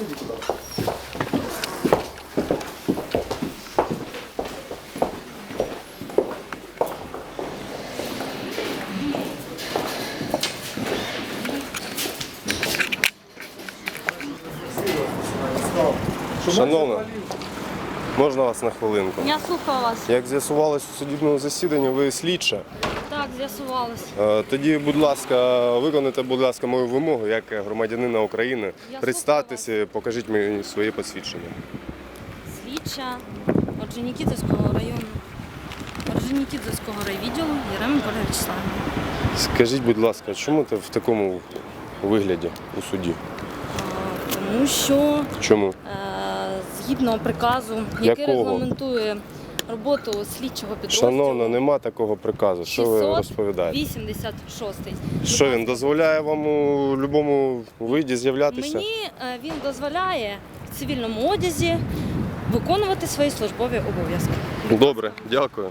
иди туда. Шановна, можна вас на хвилинку? Я слухаю вас. Як з'ясувалось у судібному засіданні, ви слідча. Так, з'ясувалось. Е, Тоді, будь ласка, виконайте, будь ласка, мою вимогу як громадянина України. Я Представтеся, покажіть мені своє посвідчення. Слідча Орджонікідзевського району. Орджонікідзевського райвідділу Єременко Вячеславівна. Скажіть, будь ласка, чому ти в такому вигляді у суді? Тому що Чому? е, згідно приказу, який Якого? регламентує роботу слідчого підрозділу. Шановно, нема такого приказу. Що ви розповідаєте? 86. Що він дозволяє вам у будь-якому виді з'являтися? Мені е, він дозволяє в цивільному одязі виконувати свої службові обов'язки. Добре, дякую.